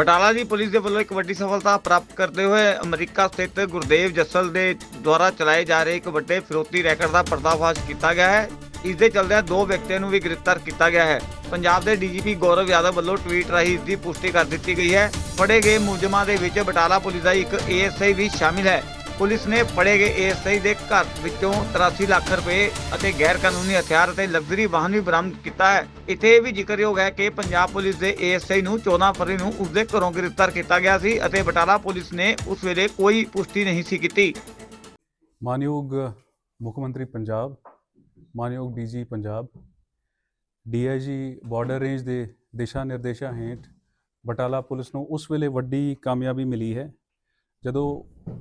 ਬਟਾਲਾ ਦੀ police ਦੇ ਵੱਲੋਂ ਇੱਕ ਵੱਡੀ ਸਫਲਤਾ ਪ੍ਰਾਪਤ ਕਰਦੇ ਹੋਏ ਅਮਰੀਕਾ ਸਥਿਤ ਗੁਰਦੇਵ ਜੱਸਲ ਦੇ ਦੁਆਰਾ ਚਲਾਏ ਜਾ ਰਹੇ ਇੱਕ ਵੱਡੇ ਫਿਰੋਤੀ ਰੈਕਟ ਦਾ ਪਰਦਾਫਾਸ਼ ਕੀਤਾ ਗਿਆ ਹੈ। ਇਸ ਦੇ ਚਲਦਿਆਂ ਦੋ ਵਿਅਕਤੀਆਂ ਨੂੰ ਵੀ ਗ੍ਰਿਫਤਾਰ ਕੀਤਾ ਗਿਆ ਹੈ। ਪੰਜਾਬ ਦੇ ਡੀਜੀਪੀ ਗੌਰਵ ਯਾਦਵ ਵੱਲੋਂ ਟਵੀਟ ਰਾਹੀਂ ਇਸ ਦੀ ਪੁਸ਼ਟੀ ਕਰ ਦਿੱਤੀ ਗਈ ਹੈ। ਫੜੇ ਗਏ ਮੁਲਜ਼ਮਾਂ ਦੇ ਵਿੱਚ ਬਟਾਲਾ ਪੁਲਿਸ ਦਾ ਇੱਕ ਏਐਸਆਈ ਵੀ ਸ਼ਾਮਿਲ ਹੈ। ਪੁਲਿਸ ਨੇ ਫੜੇ ਗਏ ਏਐਸਆਈ ਦੇ ਘਰ ਵਿੱਚੋਂ 83 ਲੱਖ ਰੁਪਏ ਅਤੇ ਗੈਰ ਕਾਨੂੰਨੀ ਹਥਿਆਰ ਅਤੇ ਲਗਜ਼ਰੀ ਵਾਹਨ ਵੀ ਬਰਾਮਦ ਕੀਤਾ ਹੈ। ਇੱਥੇ ਇਹ ਵੀ ਜ਼ਿਕਰਯੋਗ ਹੈ ਕਿ ਪੰਜਾਬ ਪੁਲਿਸ ਦੇ ਏਐਸਆਈ ਨੂੰ 14 ਫਰਵਰੀ ਨੂੰ ਉਸਦੇ ਘਰੋਂ ਗ੍ਰਿਫਤਾਰ ਕੀਤਾ ਗਿਆ ਸੀ ਅਤੇ ਬਟਾਲਾ ਪੁਲਿਸ ਨੇ ਉਸ ਵੇਲੇ ਕੋਈ ਪੁਸ਼ਟੀ ਨਹੀਂ ਸੀ ਕੀਤੀ। ਮਾਨਯੋਗ ਮੁੱਖ ਮੰਤਰੀ ਪੰਜਾਬ, ਮਾਨਯੋਗ DG Punjab DIG border range ਦੇ ਦਿਸ਼ਾ ਨਿਰਦੇਸ਼ਾਂ ਹੇਠ ਬਟਾਲਾ ਪੁਲਿਸ ਨੂੰ ਉਸ ਵੇਲੇ ਵੱਡੀ ਕਾਮਯਾਬੀ ਮਿਲੀ ਹੈ। ਜਦੋਂ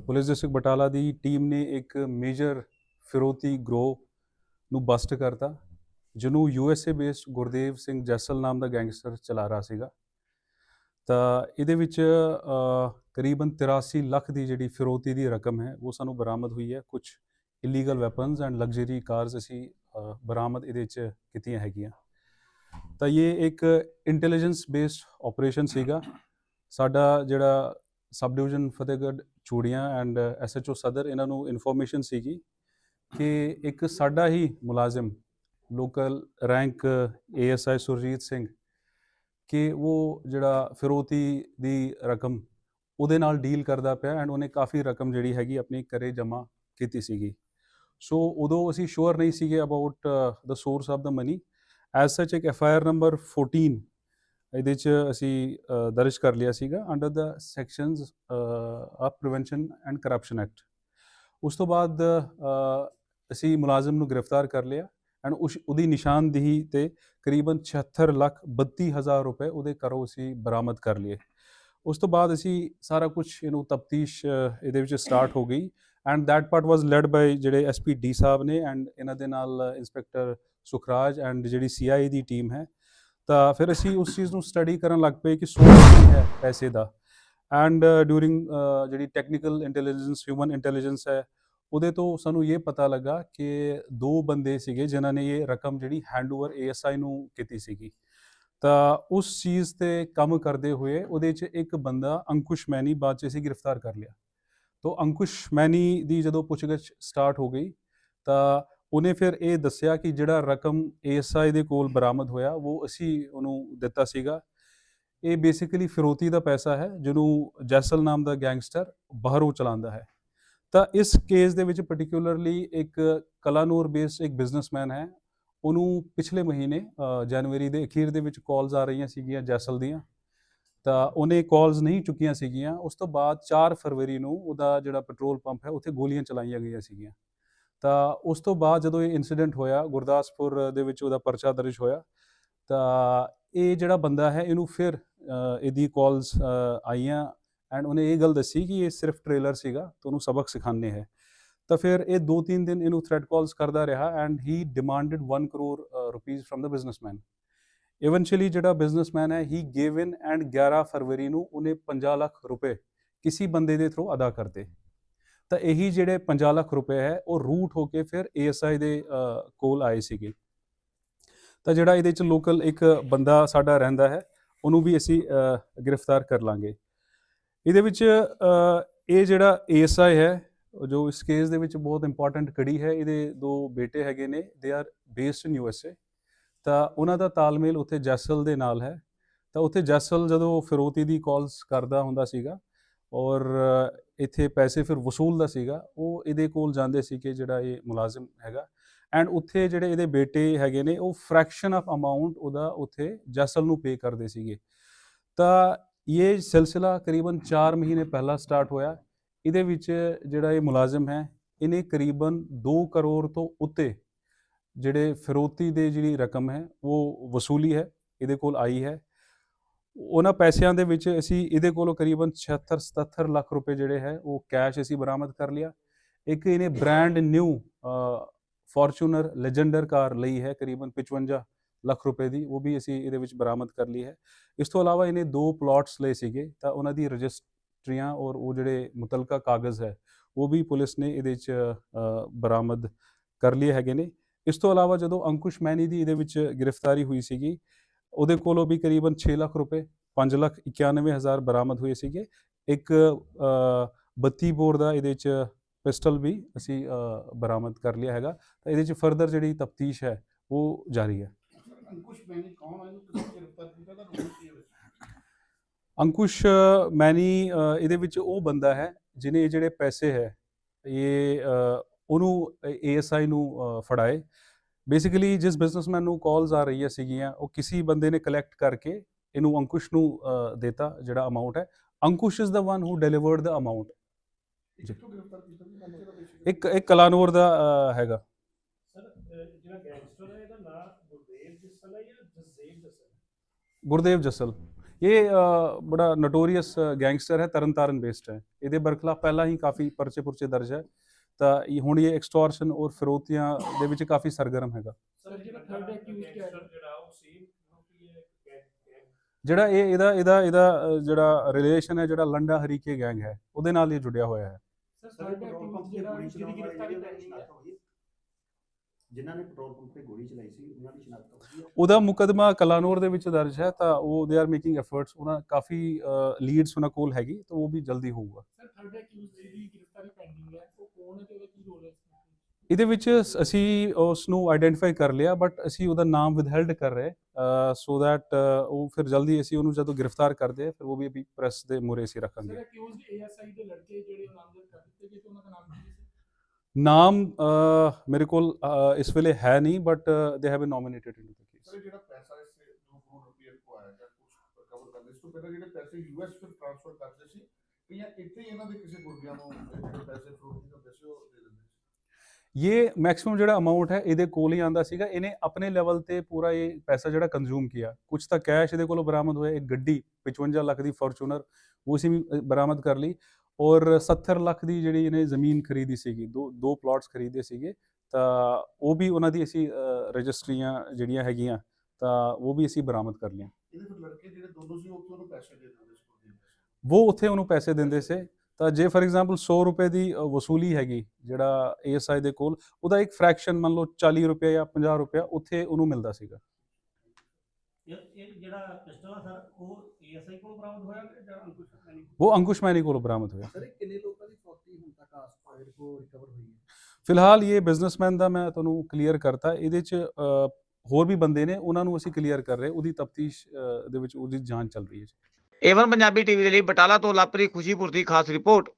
ਪੁਲਿਸ ਡਿਸਟ੍ਰਿਕਟ ਬਟਾਲਾ ਦੀ ਟੀਮ ਨੇ ਇੱਕ ਮੇਜਰ ਫਿਰੋਤੀ ਗਰੋਹ ਨੂੰ ਬਸਟ ਕਰਤਾ, ਜਿਹਨੂੰ ਯੂਐਸਏ ਬੇਸਡ ਗੁਰਦੇਵ ਸਿੰਘ ਜੈਸਲ ਨਾਮ ਦਾ ਗੈਂਗਸਟਰ ਚਲਾ ਰਿਹਾ ਸੀਗਾ, ਤਾਂ ਇਹਦੇ ਵਿੱਚ ਕਰੀਬਨ 83 ਲੱਖ ਦੀ ਜਿਹੜੀ ਫਿਰੋਤੀ ਦੀ ਰਕਮ ਹੈ, ਉਹ ਸਾਨੂੰ ਬਰਾਮਦ ਹੋਈ ਹੈ। ਕੁਝ illegal weapons and luxury cars ਅਸੀਂ ਬਰਾਮਦ ਇਹਦੇ ਵਿੱਚ ਕੀਤੀਆਂ ਹੈਗੀਆਂ। ਤਾਂ ਇਹ ਇੱਕ ਇੰਟੈਲੀਜੈਂਸ ਬੇਸਡ ਆਪਰੇਸ਼ਨ ਸੀਗਾ। ਸਾਡਾ ਜਿਹੜਾ ਸਬ ਡਿਵੀਜ਼ਨ ਫਤਿਹਗੜ੍ਹ, ਚੂੜੀਆਂ ਐਂਡ ਐਸਐਚਓ ਸਦਰ, ਇਹਨਾਂ ਨੂੰ ਇਨਫੋਰਮੇਸ਼ਨ ਸੀਗੀ ਕਿ ਇੱਕ ਸਾਡਾ ਹੀ ਮੁਲਾਜ਼ਮ local rank ASI Surjit Singh ਕਿ ਉਹ ਜਿਹੜਾ ਫਿਰੋਤੀ ਦੀ ਰਕਮ ਉਹਦੇ ਨਾਲ ਡੀਲ ਕਰਦਾ ਪਿਆ ਐਂਡ ਉਹਨੇ ਕਾਫੀ ਰਕਮ ਜਿਹੜੀ ਹੈਗੀ ਆਪਣੀ ਘਰੇ ਜਮ੍ਹਾਂ ਕੀਤੀ ਸੀਗੀ। ਸੋ ਉਦੋਂ ਅਸੀਂ ਸ਼ੋਰ ਨਹੀਂ ਸੀਗੇ about the source of the money as such ਇੱਕ ਐਫ ਆਈ ਆਰ ਨੰਬਰ 14 ਇਹਦੇ ਚ ਅਸੀਂ ਦਰਜ ਕਰ ਲਿਆ ਸੀਗਾ under the sections of prevention and corruption act ਉਸ ਤੋਂ ਬਾਅਦ ਅਸੀਂ ਮੁਲਾਜ਼ਮ ਨੂੰ ਗ੍ਰਿਫਤਾਰ ਕਰ ਲਿਆ ਐਂਡ ਉਸ, ਉਹਦੀ ਨਿਸ਼ਾਨਦੇਹੀ ਤੇ ਕਰੀਬਨ 76 ਲੱਖ 32 ਹਜ਼ਾਰ ਰੁਪਏ ਉਹਦੇ ਘਰੋਂ ਅਸੀਂ ਬਰਾਮਦ ਕਰ ਲਏ। ਉਸ ਤੋਂ ਬਾਅਦ ਅਸੀਂ ਸਾਰਾ ਕੁਝ ਇਹਨੂੰ ਤਫਤੀਸ਼ ਇਹਦੇ ਵਿੱਚ ਸਟਾਰਟ ਹੋ ਗਈ and that part was led by ਜਿਹੜੇ ਐਸਪੀ ਡੀ ਸਾਹਿਬ ਨੇ ਐਂਡ ਇਹਨਾਂ ਦੇ ਨਾਲ ਇੰਸਪੈਕਟਰ ਸੁਖਰਾਜ ਐਂਡ ਜਿਹੜੀ ਸੀਆਈਏ ਦੀ ਟੀਮ ਹੈ ਤਾਂ ਫਿਰ ਅਸੀਂ ਉਸ ਚੀਜ਼ ਨੂੰ ਸਟੱਡੀ ਕਰਨ ਲੱਗ ਪਏ ਕਿ ਸੋਰਸ ਕੀ ਹੈ ਪੈਸੇ ਦਾ। ਐਂਡ ਡਿਊਰਿੰਗ ਜਿਹੜੀ ਟੈਕਨੀਕਲ ਇੰਟੈਲੀਜੈਂਸ ਹਿਊਮਨ ਇੰਟੈਲੀਜੈਂਸ ਹੈ, ਉਹਦੇ ਤੋਂ ਸਾਨੂੰ ਇਹ ਪਤਾ ਲੱਗਾ ਕਿ ਦੋ ਬੰਦੇ ਸੀਗੇ ਜਿਨ੍ਹਾਂ ਨੇ ਇਹ ਰਕਮ ਜਿਹੜੀ ਹੈਂਡਓਵਰ ਏਐਸਆਈ ਨੂੰ ਕੀਤੀ ਸੀਗੀ। ਤਾਂ ਉਸ ਚੀਜ਼ ਤੇ ਕੰਮ ਕਰਦੇ ਹੋਏ ਉਹਦੇ 'ਚ ਇੱਕ ਬੰਦਾ ਅੰਕੁਸ਼ ਮੈਨੀ ਬਾਅਦ 'ਚ ਅਸੀਂ ਗ੍ਰਿਫਤਾਰ ਕਰ ਲਿਆ। ਤੋਂ ਅੰਕੁਸ਼ ਮੈਨੀ ਦੀ ਜਦੋਂ ਪੁੱਛਗਿੱਛ ਸਟਾਰਟ ਹੋ ਗਈ, ਤਾਂ ਉਹਨੇ ਫਿਰ ਇਹ ਦੱਸਿਆ ਕਿ ਜਿਹੜਾ ਰਕਮ ਏਐਸਆਈ ਦੇ ਕੋਲ ਬਰਾਮਦ ਹੋਇਆ, ਉਹ ਅਸੀਂ ਉਹਨੂੰ ਦਿੱਤਾ ਸੀਗਾ। ਇਹ ਬੇਸਿਕਲੀ ਫਿਰੋਤੀ ਦਾ ਪੈਸਾ ਹੈ, ਜਿਹਨੂੰ ਜੈਸਲ ਨਾਮ ਦਾ ਗੈਂਗਸਟਰ ਬਾਹਰੋਂ ਚਲਾਉਂਦਾ ਹੈ। ਤਾਂ ਇਸ ਕੇਸ ਦੇ ਵਿੱਚ ਪਾਰਟਿਕੂਲਰਲੀ ਇੱਕ ਕਲਾਨੂਰ ਬੇਸਡ ਇੱਕ ਬਿਜ਼ਨਸਮੈਨ ਹੈ, ਉਹਨੂੰ ਪਿਛਲੇ ਮਹੀਨੇ ਜਨਵਰੀ ਦੇ ਅਖੀਰ ਦੇ ਵਿੱਚ ਕਾਲਸ ਆ ਰਹੀਆਂ ਸੀਗੀਆਂ ਜੈਸਲ ਦੀਆਂ। ਤਾਂ ਉਹਨੇ ਕਾਲਸ ਨਹੀਂ ਚੁੱਕੀਆਂ ਸੀਗੀਆਂ, ਉਸ ਤੋਂ ਬਾਅਦ 4 ਫਰਵਰੀ ਨੂੰ ਉਹਦਾ ਜਿਹੜਾ ਪੈਟਰੋਲ ਪੰਪ ਹੈ, ਉੱਥੇ ਗੋਲੀਆਂ ਚਲਾਈਆਂ ਗਈਆਂ ਸੀਗੀਆਂ। ਤਾਂ ਉਸ ਤੋਂ ਬਾਅਦ ਜਦੋਂ ਇਹ ਇਨਸੀਡੈਂਟ ਹੋਇਆ, ਗੁਰਦਾਸਪੁਰ ਦੇ ਵਿੱਚ ਉਹਦਾ ਪਰਚਾ ਦਰਜ ਹੋਇਆ, ਤਾਂ ਇਹ ਜਿਹੜਾ ਬੰਦਾ ਹੈ, ਇਹਨੂੰ ਫਿਰ ਇਹਦੀ ਕਾਲਸ ਆਈਆਂ ਐਂਡ ਉਹਨੇ ਇਹ ਗੱਲ ਦੱਸੀ ਕਿ ਇਹ ਸਿਰਫ ਟ੍ਰੇਲਰ ਸੀਗਾ ਤਾਂ ਉਹਨੂੰ ਸਬਕ ਸਿਖਾਣੇ ਹੈ। ਤਾਂ ਫਿਰ ਇਹ 2-3 ਦਿਨ ਇਹਨੂੰ ਥ੍ਰੈਟ ਕਾਲਸ ਕਰਦਾ ਰਿਹਾ and he demanded 1 crore rupees from the businessman eventually ਜਿਹੜਾ ਬਿਜ਼ਨਸਮੈਨ ਹੈ ਹੀ ਗੇਵ ਇਨ ਐਂਡ 11 ਫਰਵਰੀ ਨੂੰ ਉਹਨੇ 50 ਲੱਖ ਰੁਪਏ ਕਿਸੇ ਬੰਦੇ ਦੇ ਥਰੂ ਅਦਾ ਕਰਤੇ ਤਾਂ ਇਹੀ ਜਿਹੜੇ 50 ਲੱਖ ਰੁਪਏ ਹੈ, ਉਹ ਰੂਟ ਹੋ ਕੇ ਫਿਰ ਏਐਸਆਈ ਦੇ ਕੋਲ ਆਏ ਸੀਗੇ। ਤਾਂ ਜਿਹੜਾ ਇਹਦੇ ਚ ਲੋਕਲ ਇੱਕ ਬੰਦਾ ਸਾਡਾ ਰਹਿੰਦਾ ਹੈ, ਉਹਨੂੰ ਵੀ ਅਸੀਂ ਗ੍ਰਿਫਤਾਰ ਕਰ ਲਾਂਗੇ। ਇਹਦੇ ਵਿੱਚ ਇਹ ਜਿਹੜਾ ਏਐਸਆਈ ਹੈ, ਜੋ ਇਸ ਕੇਸ ਦੇ ਵਿੱਚ ਬਹੁਤ ਇੰਪੋਰਟੈਂਟ ਕੜੀ ਹੈ, ਇਹਦੇ ਦੋ ਬੇਟੇ ਹੈਗੇ ਨੇ they are based in USA ਤਾਂ ਉਹਨਾਂ ਦਾ ਤਾਲਮੇਲ ਉੱਥੇ ਜੈਸਲ ਦੇ ਨਾਲ ਹੈ। ਤਾਂ ਉੱਥੇ ਜੈਸਲ ਜਦੋਂ ਫਿਰੋਤੀ ਦੀ ਕਾਲਸ ਕਰਦਾ ਹੁੰਦਾ ਸੀਗਾ, ਔਰ ਇੱਥੇ ਪੈਸੇ ਫਿਰ ਵਸੂਲਦਾ ਸੀਗਾ, ਉਹ ਇਹਦੇ ਕੋਲ ਜਾਂਦੇ ਸੀ ਕਿ ਜਿਹੜਾ ਇਹ ਮੁਲਾਜ਼ਮ ਹੈਗਾ ਐਂਡ ਉੱਥੇ ਜਿਹੜੇ ਇਹਦੇ ਬੇਟੇ ਹੈਗੇ ਨੇ, ਉਹ ਫ੍ਰੈਕਸ਼ਨ ਆਫ ਅਮਾਉਂਟ ਉਹਦਾ ਉੱਥੇ ਜੈਸਲ ਨੂੰ ਪੇ ਕਰਦੇ ਸੀਗੇ। ਤਾਂ ਇਹ ਸਿਲਸਿਲਾ ਕਰੀਬਨ 4 ਮਹੀਨੇ ਪਹਿਲਾਂ ਸਟਾਰਟ ਹੋਇਆ। ਇਹਦੇ ਵਿੱਚ ਜਿਹੜਾ ਇਹ ਮੁਲਾਜ਼ਮ ਹੈ, ਇਹਨੇ ਕਰੀਬਨ 2 ਕਰੋੜ ਤੋਂ ਉੱਤੇ ਜਿਹੜੇ ਫਿਰੋਤੀ ਦੇ ਜਿਹੜੀ ਰਕਮ ਹੈ, ਉਹ ਵਸੂਲੀ ਹੈ, ਇਹਦੇ ਕੋਲ ਆਈ ਹੈ। ਉਹਨਾਂ ਪੈਸਿਆਂ ਦੇ ਵਿੱਚ ਅਸੀਂ ਇਹਦੇ ਕੋਲੋਂ ਕਰੀਬਨ 76 77 ਲੱਖ ਰੁਪਏ ਜਿਹੜੇ ਹੈ, ਉਹ ਕੈਸ਼ ਅਸੀਂ ਬਰਾਮਦ ਕਰ ਲਿਆ। ਇੱਕ ਇਹਨੇ brand new Fortuner Legender car ਲਈ ਹੈ, ਕਰੀਬਨ 55 ਲੱਖ ਰੁਪਏ ਦੀ, ਉਹ ਵੀ ਅਸੀਂ ਇਹਦੇ ਵਿੱਚ ਬਰਾਮਦ ਕਰ ਲਈ ਹੈ। ਇਸ ਤੋਂ ਇਲਾਵਾ ਇਹਨੇ ਦੋ ਪਲਾਟਸ ਲਏ ਸੀਗੇ, ਤਾਂ ਉਹਨਾਂ ਦੀ ਰਜਿਸਟਰੀਆਂ ਔਰ ਉਹ ਜਿਹੜੇ ਮੁਤਲਕਾ ਕਾਗਜ਼ ਹੈ, ਉਹ ਵੀ ਪੁਲਿਸ ਨੇ ਇਹਦੇ ਵਿੱਚ ਬਰਾਮਦ ਕਰ ਲਏ ਹੈਗੇ ਨੇ। ਇਸ ਤੋਂ ਇਲਾਵਾ ਜਦੋਂ ਅੰਕੁਸ਼ ਮੈਨੀ ਦੀ ਇਹਦੇ ਵਿੱਚ ਗ੍ਰਿਫਤਾਰੀ ਹੋਈ ਸੀਗੀ ਉਹਦੇ ਕੋਲੋਂ ਵੀ ਕਰੀਬਨ 6 ਲੱਖ ਰੁਪਏ 591000 ਬਰਾਮਦ ਹੋਏ ਸੀਗੇ। ਇੱਕ ਅ, 32 ਬੋਰ ਦਾ ਇਹਦੇ ਚ ਪਿਸਟਲ ਵੀ ਅਸੀਂ ਬਰਾਮਦ ਕਰ ਲਿਆ ਹੈਗਾ। ਤਾਂ ਇਹਦੇ ਚ ਫਰਦਰ ਜਿਹੜੀ ਤਫਤੀਸ਼ ਹੈ ਉਹ ਜਾਰੀ ਹੈ। ਅੰਕੁਸ਼ ਮੈਨੀ ਕੌਣ ਹੈ ਇਹਨੂੰ? ਕਿਸ ਗ੍ਰਿਫਤਾਰ ਕੀਤਾ ਤਾਂ ਰੋਲ ਕੀ ਹੈ ਵਿੱਚ? ਅੰਕੁਸ਼ ਮੈਨੀ ਇਹਦੇ ਵਿੱਚ ਉਹ ਬੰਦਾ ਹੈ ਜਿਨੇ ਇਹ ਜਿਹੜੇ ਪੈਸੇ ਹੈ ਇਹ ਉਹਨੂੰ ਏਐਸਆਈ ਨੂੰ ਫੜਾਏ। ਬੇਸਿਕਲੀ ਜਿਸ ਬਿਜ਼ਨਸਮੈਨ ਨੂੰ ਕਾਲਸ ਆ ਰਹੀਆਂ ਸੀਗੀਆਂ ਉਹ ਕਿਸੇ ਬੰਦੇ ਨੇ ਕਲੈਕਟ ਕਰਕੇ ਇਹਨੂੰ ਅੰਕੁਸ਼ ਨੂੰ ਦੇਤਾ ਜਿਹੜਾ ਅਮਾਉਂਟ ਹੈ। Ankush is the one who delivered the amount ਇੱਕ ਇੱਕ ਕਲਾਨੌਰ ਦਾ ਹੈਗਾ। ਸਰ ਅਹ ਜਿਹੜਾ ਗੈਂਗਸਟਰ ਹੈ ਇਹਦਾ ਨਾਮ ਗੁਰਦੇਵ ਜਸਲ ਹੈ ਜਾਂ ਜਸਦੇਵ ਜਸਲ ਹੈ? ਗੁਰਦੇਵ ਜਸਲ। ਇਹ ਅ, ਬੜਾ ਨੋਟੋਰੀਅਸ ਤਾਂ ਇਹ ਹੁਣ ਇਹ ਐਕਸਟੋਰਸ਼ਨ ਔਰ ਫਿਰੌਤੀਆਂ ਦੇ ਵਿੱਚ ਕਾਫੀ ਸਰਗਰਮ ਹੈਗਾ। ਸਰ ਜਿਹੜਾ ਇਹ ਇਹਦਾ ਇਹਦਾ ਇਹਦਾ ਜਿਹੜਾ ਰਿਲੇਸ਼ਨ ਹੈ ਜਿਹੜਾ ਲੰਡਾ ਹਰੀਕੇ ਗੈਂਗ ਹੈ ਉਹਦੇ ਨਾਲ ਇਹ ਜੁੜਿਆ ਹੋਇਆ ਹੈ? ਜਿਨ੍ਹਾਂ ਨੇ ਪੈਟਰੋਲ ਪੰਪ ਤੇ ਗੋਲੀ ਚਲਾਈ ਸੀ ਉਹਨਾਂ ਦੀ ਸ਼ਨਾਖਤ ਹੋਈ ਉਹਦਾ ਮੁਕਦਮਾ ਕਲਾਨੌਰ ਦੇ ਵਿੱਚ ਦਰਜ ਹੈ ਤਾਂ ਉਹ ਦੇ ਆਰ ਮੇਕਿੰਗ ਐਫਰਟਸ ਉਹਨਾਂ ਕਾਫੀ ਲੀਡਸ ਉਹਨਾਂ ਕੋਲ ਹੈਗੀ ਤਾਂ ਉਹ ਵੀ ਜਲਦੀ ਹੋਊਗਾ। ਸਰ ਥਰਡ ਅਕਿਊਜ਼ਡ ਜਿਹਦੀ ਗ੍ਰਿਫਤਾਰੀ ਪੈਂਡਿੰਗ ਹੈ ਕੀ ਰੋਲ ਹੈ ਇਹਦੇ ਵਿੱਚ ਅਸੀਂ ਉਸ ਨੂੰ ਆਇਡੈਂਟੀਫਾਈ ਕਰ ਲਿਆ ਬਟ ਅਸੀਂ ਉਹਦਾ ਨਾਮ ਵਿਦਹੈਲਡ ਕਰ ਰਹੇ ਸੋ ਦੈਟ ਉਹ ਫਿਰ ਜਲਦੀ ਅਸੀਂ ਉਹਨੂੰ ਜਦੋਂ ਗ੍ਰਿਫਤਾਰ ਕਰਦੇ ਫਿਰ ਉਹ ਵੀ ਅਭੀ ਪ੍ਰੈਸ ਦੇ ਮੂਹਰੇ ਅਸੀਂ ਰੱਖਾਂਗੇ। ਸਰ ਅਕਿਊਜ਼ਡ ਏਐਸਆਈ ਦੇ ਲੜਕੇ ਜਿਹੜੇ ਨਾਮਜ਼ਦ ਕਰ ਦਿੱਤੇ ਗਏ ਤੇ ਉਹਨਾਂ ਦਾ ਨਾਮ ਕੀ ਮੇਰੇ ਕੋਲ ਇਸ ਵੇਲੇ ਹੈ ਨਹੀਂ but they have been nominated in the case ਜਿਹੜਾ ਪੈਸਾ ਇਸ 2 ਕਰੋੜ ਰੁਪਏ ਕੋ ਆਇਆ ਜਾਂ ਕੁਝ ਰਿਕਵਰ ਕਰਦੇ ਇਸ ਤੋਂ ਪਹਿਲਾਂ ਜਿਹੜੇ ਪੈਸੇ ਯੂਐਸ ਫਿਰ ਟ੍ਰਾਂਸਫਰ ਕਰਦੇ ਸੀ ਕਿ ਜਾਂ ਇੱਥੇ ਹੀ ਇਹਨਾਂ ਦੇ ਕਿਸੇ ਗੁਰਗਿਆਂ ਨੂੰ ਪੈਸੇ ਫਰੋਡ ਕਰਦੇ ਸੀ ਉਹ ਦੇ ਦਿੰਦੇ ਸੀ ਇਹ ਮੈਕਸਿਮਮ ਜਿਹੜਾ ਅਮਾਉਂਟ ਹੈ ਇਹਦੇ ਕੋਲ ਹੀ ਆਂਦਾ ਸੀਗਾ। ਇਹਨੇ ਆਪਣੇ ਲੈਵਲ ਤੇ ਪੂਰਾ ਇਹ ਪੈਸਾ ਜਿਹੜਾ ਕੰਜ਼ੂਮ ਕੀਤਾ। ਕੁਝ ਤਾਂ ਕੈਸ਼ ਇਹਦੇ ਕੋਲੋਂ ਬਰਾਮਦ ਹੋਇਆ। ਇੱਕ ਗੱਡੀ 55 ਲੱਖ ਦੀ ਫੋਰਚੂਨਰ ਉਹ ਅਸੀਂ ਵੀ ਬਰਾਮਦ ਕਰ ਲਈ। ਔਰ 70 ਲੱਖ ਦੀ ਜਿਹੜੀ ਇਹਨੇ ਜ਼ਮੀਨ ਖਰੀਦੀ ਸੀਗੀ ਦੋ ਦੋ ਪਲਾਟਸ ਖਰੀਦੇ ਸੀਗੇ ਤਾਂ ਉਹ ਵੀ ਉਹਨਾਂ ਦੀ ਅਸੀਂ ਰਜਿਸਟਰੀਆਂ ਜਿਹੜੀਆਂ ਹੈਗੀਆਂ ਤਾਂ ਉਹ ਵੀ ਅਸੀਂ ਬਰਾਮਦ ਕਰ ਲਈਆਂ। ਇਹਦੇ ਲੜਕੇ ਜਿਹੜੇ ਦੋਨੋਂ ਸੀ ਉਹ ਉਹਨੂੰ ਪੈਸੇ ਦੇ ਦਿੰਦੇ ਸੀ? ਉਹ ਉੱਥੇ ਉਹਨੂੰ ਪੈਸੇ ਦਿੰਦੇ ਸੀ। ਤਾਂ ਜੇ ਫਾਰ ਐਗਜ਼ਾਮਪਲ 100 ਰੁਪਏ ਦੀ ਵਸੂਲੀ ਹੈਗੀ ਜਿਹੜਾ ਏਐਸਆਈ ਦੇ ਕੋਲ ਉਹਦਾ ਇੱਕ ਫ੍ਰੈਕਸ਼ਨ ਮੰਨ ਲਓ 40 ਰੁਪਏ ਜਾਂ 50 ਰੁਪਏ ਉੱਥੇ ਉਹਨੂੰ ਮਿਲਦਾ ਸੀਗਾ। ਇਹ ਜਿਹੜਾ ਪਿਸਟਲ ਆ ਸਰ ਉਹ ਏਐਸਆਈ ਕੋਲ ਬਰਾਮਦ ਹੋਇਆ ਕਿ ਜਾਂ ਅੰਕੁਸ਼ ਮੈਨੀ ਉਹ ਅੰਕੁਸ਼ ਮੈਨੀ ਕੋਲ ਬਰਾਮਦ ਹੋਇਆ। ਸਰ ਇਹ ਕਿੰਨੇ ਲੋਕਾਂ ਦੀ ਫੌਤੀ ਹੁਣ ਤੱਕ ਆਸਪਾਇਰ ਕੋ ਰਿਕਵਰ ਹੋਈ ਹੈ? ਫਿਲਹਾਲ ਇਹ ਬਿਜ਼ਨਸਮੈਨ ਦਾ ਮੈਂ ਤੁਹਾਨੂੰ ਕਲੀਅਰ ਕਰਤਾ। ਇਹਦੇ ਚ ਹੋਰ ਵੀ ਬੰਦੇ ਨੇ ਉਹਨਾਂ ਨੂੰ ਅਸੀਂ ਕਲੀਅਰ ਕਰ ਰਹੇ ਉਹਦੀ ਤਫਤੀਸ਼ ਦੇ ਵਿੱਚ ਉਹਦੀ ਜਾਂਚ ਚੱਲ ਰਹੀ ਹੈ ਏਵਨ ਪੰਜਾਬੀ ਟੀਵੀ ਦੇ ਲਈ ਬਟਾਲਾ ਤੋਂ ਲਾਪਰੀ ਖੁਸ਼ੀਪੁਰ ਦੀ ਖਾਸ ਰਿਪੋਰਟ